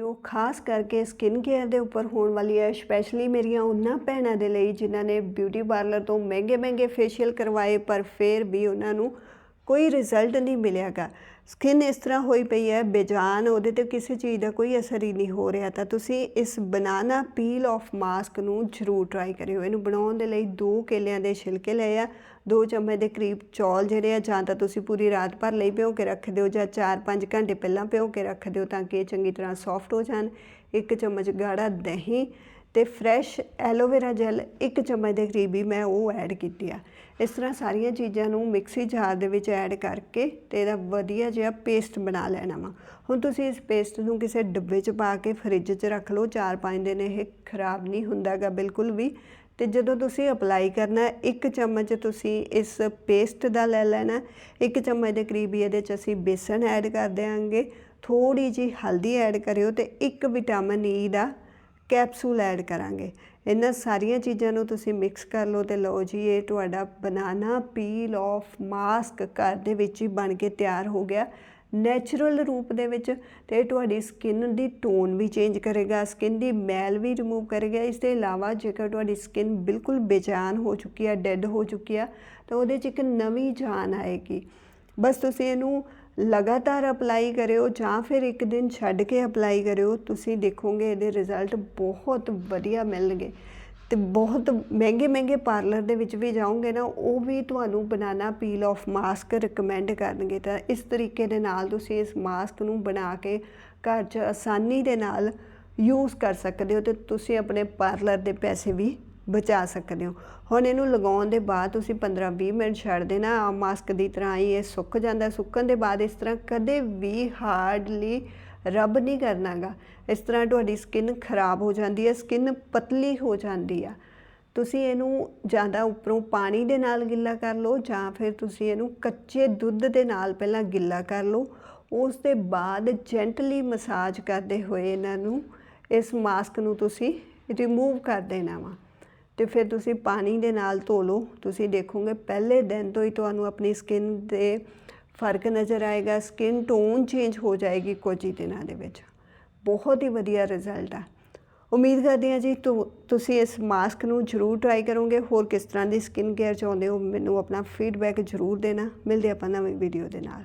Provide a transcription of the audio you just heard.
ਜੋ ਖਾਸ ਕਰਕੇ ਸਕਿਨ ਕੇਅਰ ਦੇ ਉੱਪਰ ਹੋਣ ਵਾਲੀ ਹੈ ਸਪੈਸ਼ਲੀ ਮੇਰੀਆਂ ਉਹਨਾਂ ਭੈਣਾਂ ਦੇ ਲਈ ਜਿਨ੍ਹਾਂ ਨੇ ਬਿਊਟੀ ਪਾਰਲਰ ਤੋਂ ਮਹਿੰਗੇ ਮਹਿੰਗੇ ਫੇਸ਼ੀਅਲ ਕਰਵਾਏ, ਪਰ ਫਿਰ ਵੀ ਉਹਨਾਂ ਨੂੰ ਕੋਈ ਰਿਜ਼ਲਟ ਨਹੀਂ ਮਿਲਿਆਗਾ। ਸਕਿਨ ਇਸ ਤਰ੍ਹਾਂ ਹੋਈ ਪਈ ਹੈ, ਬੇਜਾਨ, ਉਹਦੇ ਤੇ ਕਿਸੇ ਚੀਜ਼ ਦਾ ਕੋਈ ਅਸਰ ਹੀ ਨਹੀਂ ਹੋ ਰਿਹਾ। ਤਾਂ ਤੁਸੀਂ ਇਸ ਬਨਾਨਾ ਪੀਲ ਆਫ ਮਾਸਕ ਨੂੰ ਜ਼ਰੂਰ ਟਰਾਈ ਕਰਿਓ। ਇਹਨੂੰ ਬਣਾਉਣ ਦੇ ਲਈ ਦੋ ਕੇਲਿਆਂ ਦੇ ਛਿਲਕੇ ਲਏ ਆ, ਦੋ ਚਮਚ ਦੇ ਕਰੀਬ ਚੌਲ ਜਿਹੜੇ ਆ, ਜਾਂ ਤਾਂ ਤੁਸੀਂ ਪੂਰੀ ਰਾਤ ਭਰ ਲਈ ਭਿਓ ਕੇ ਰੱਖ ਦਿਓ, ਜਾਂ 4-5 ਘੰਟੇ ਪਹਿਲਾਂ ਭਿਓ ਕੇ ਰੱਖ ਦਿਓ ਤਾਂ ਕਿ ਇਹ ਚੰਗੀ ਤਰ੍ਹਾਂ ਸੌਫਟ ਹੋ ਜਾਣ। ਇੱਕ ਚਮਚ ਗਾੜਾ ਦਹੀਂ ਤੇ ਫਰੈਸ਼ ਐਲੋਵੇਰਾ ਜੈਲ ਇੱਕ ਚਮਚ ਦੇ ਕਰੀਬ ਹੀ ਮੈਂ ਉਹ ਐਡ ਕੀਤੀ ਆ। ਇਸ ਤਰ੍ਹਾਂ ਸਾਰੀਆਂ ਚੀਜ਼ਾਂ ਨੂੰ ਮਿਕਸੀ ਜਾਰ ਦੇ ਵਿੱਚ ਐਡ ਕਰਕੇ ਤੇ ਇਹਦਾ ਵਧੀਆ ਜਿਹਾ ਪੇਸਟ ਬਣਾ ਲੈਣਾ ਵਾ। ਹੁਣ ਤੁਸੀਂ ਇਸ ਪੇਸਟ ਨੂੰ ਕਿਸੇ ਡੱਬੇ 'ਚ ਪਾ ਕੇ ਫ੍ਰਿਜ 'ਚ ਰੱਖ ਲਓ 4-5 ਦਿਨ ਇਹ ਖਰਾਬ ਨਹੀਂ ਹੁੰਦਾਗਾ ਬਿਲਕੁਲ ਵੀ। ਤੇ ਜਦੋਂ ਤੁਸੀਂ ਅਪਲਾਈ ਕਰਨਾ, ਇੱਕ ਚਮਚ ਤੁਸੀਂ ਇਸ ਪੇਸਟ ਦਾ ਲੈ ਲੈਣਾ, ਇੱਕ ਚਮਚ ਦੇ ਕਰੀਬ ਹੀ ਇਹਦੇ 'ਚ ਅਸੀਂ ਬੇਸਣ ਐਡ ਕਰ ਦਿਆਂਗੇ। ਥੋੜੀ ਜੀ ਹਲਦੀ ਐਡ ਕਰਿਓ ਤੇ ਇੱਕ ਵਿਟਾਮਿਨ ਈ ਦਾ ਕੈਪਸੂਲ ਐਡ ਕਰਾਂਗੇ। ਇਹਨਾਂ ਸਾਰੀਆਂ ਚੀਜ਼ਾਂ ਨੂੰ ਤੁਸੀਂ ਮਿਕਸ ਕਰ ਲਓ ਤੇ ਲਓ ਜੀ, ਇਹ ਤੁਹਾਡਾ ਬਨਾਨਾ ਪੀਲ ਆਫ ਮਾਸਕ ਘਰ ਦੇ ਵਿੱਚ ਹੀ ਬਣ ਕੇ ਤਿਆਰ ਹੋ ਗਿਆ। ਨੈਚੁਰਲ ਰੂਪ ਦੇ ਵਿੱਚ ਤੇ ਇਹ ਤੁਹਾਡੀ ਸਕਿਨ ਦੀ ਟੋਨ ਵੀ ਚੇਂਜ ਕਰੇਗਾ, ਸਕਿਨ ਦੀ ਮੈਲ ਵੀ ਰਿਮੂਵ ਕਰੇਗਾ। ਇਸ ਦੇ ਇਲਾਵਾ ਜੇਕਰ ਤੁਹਾਡੀ ਸਕਿਨ ਬਿਲਕੁਲ ਬੇਜਾਨ ਹੋ ਚੁੱਕੀ ਹੈ ਡੈੱਡ ਹੋ ਚੁੱਕੀ ਆ, ਤਾਂ ਉਹਦੇ 'ਚ ਇੱਕ ਨਵੀਂ ਜਾਨ ਆਏਗੀ। ਬਸ ਤੁਸੀਂ ਇਹਨੂੰ ਲਗਾਤਾਰ ਅਪਲਾਈ ਕਰਿਓ ਜਾਂ ਫਿਰ ਇੱਕ ਦਿਨ ਛੱਡ ਕੇ ਅਪਲਾਈ ਕਰਿਓ, ਤੁਸੀਂ ਦੇਖੋਗੇ ਇਹਦੇ ਰਿਜ਼ਲਟ ਬਹੁਤ ਵਧੀਆ ਮਿਲਣਗੇ। ਤੇ ਬਹੁਤ ਮਹਿੰਗੇ ਮਹਿੰਗੇ ਪਾਰਲਰ ਦੇ ਵਿੱਚ ਵੀ ਜਾਓਗੇ ਨਾ, ਉਹ ਵੀ ਤੁਹਾਨੂੰ banana peel off mask recommend ਕਰਨਗੇ। ਤਾਂ ਇਸ ਤਰੀਕੇ ਦੇ ਨਾਲ ਤੁਸੀਂ ਇਸ ਮਾਸਕ ਨੂੰ ਬਣਾ ਕੇ ਘਰ 'ਚ ਆਸਾਨੀ ਦੇ ਨਾਲ ਯੂਜ਼ ਕਰ ਸਕਦੇ ਹੋ ਤੇ ਤੁਸੀਂ ਆਪਣੇ ਪਾਰਲਰ ਦੇ ਪੈਸੇ ਵੀ ਬਚਾ ਸਕਦੇ ਹੋ। ਹੁਣ ਇਹਨੂੰ ਲਗਾਉਣ ਦੇ ਬਾਅਦ ਤੁਸੀਂ 15-20 ਮਿੰਟ ਛੱਡ ਦੇਣਾ ਆਮ ਮਾਸਕ ਦੀ ਤਰ੍ਹਾਂ ਹੀ ਇਹ ਸੁੱਕ ਜਾਂਦਾ, ਸੁੱਕਣ ਦੇ ਬਾਅਦ ਇਸ ਤਰ੍ਹਾਂ ਕਦੇ ਵੀ ਹਾਰਡਲੀ ਰਬ ਨਹੀਂ ਕਰਨਾਗਾ। ਇਸ ਤਰ੍ਹਾਂ ਤੁਹਾਡੀ ਸਕਿਨ ਖਰਾਬ ਹੋ ਜਾਂਦੀ ਹੈ ਸਕਿਨ ਪਤਲੀ ਹੋ ਜਾਂਦੀ ਆ। ਤੁਸੀਂ ਇਹਨੂੰ ਜ਼ਿਆਦਾ ਉੱਪਰੋਂ ਪਾਣੀ ਦੇ ਨਾਲ ਗਿੱਲਾ ਕਰ ਲਓ ਜਾਂ ਫਿਰ ਤੁਸੀਂ ਇਹਨੂੰ ਕੱਚੇ ਦੁੱਧ ਦੇ ਨਾਲ ਪਹਿਲਾਂ ਗਿੱਲਾ ਕਰ ਲਓ। ਉਸ ਦੇ ਬਾਅਦ ਜੈਂਟਲੀ ਮਸਾਜ ਕਰਦੇ ਹੋਏ ਇਹਨਾਂ ਨੂੰ ਇਸ ਮਾਸਕ ਨੂੰ ਤੁਸੀਂ ਰਿਮੂਵ ਕਰ ਦੇਣਾ ਵਾ। ਤੇ ਫਿਰ ਤੁਸੀਂ ਪਾਣੀ ਦੇ ਨਾਲ ਧੋ ਲਓ। ਤੁਸੀਂ ਦੇਖੋਗੇ ਪਹਿਲੇ ਦਿਨ ਤੋਂ ਹੀ ਤੁਹਾਨੂੰ ਆਪਣੀ ਸਕਿਨ ਤੇ ਫ਼ਰਕ ਨਜ਼ਰ ਆਏਗਾ। ਸਕਿਨ ਟੋਨ ਚੇਂਜ ਹੋ ਜਾਏਗੀ ਕੁਝ ਹੀ ਦਿਨਾਂ ਦੇ ਵਿੱਚ। ਬਹੁਤ ਹੀ ਵਧੀਆ ਰਿਜ਼ਲਟ ਆ। ਉਮੀਦ ਕਰਦੇ ਹਾਂ ਜੀ ਤੁਸੀਂ ਇਸ ਮਾਸਕ ਨੂੰ ਜ਼ਰੂਰ ਟਰਾਈ ਕਰੋਗੇ। ਹੋਰ ਕਿਸ ਤਰ੍ਹਾਂ ਦੀ ਸਕਿਨ ਕੇਅਰ ਚਾਹੁੰਦੇ ਹੋ ਮੈਨੂੰ ਆਪਣਾ ਫੀਡਬੈਕ ਜ਼ਰੂਰ ਦੇਣਾ। ਮਿਲਦੇ ਆਪਾਂ ਨਵੀਂ ਵੀਡੀਓ ਦੇ ਨਾਲ।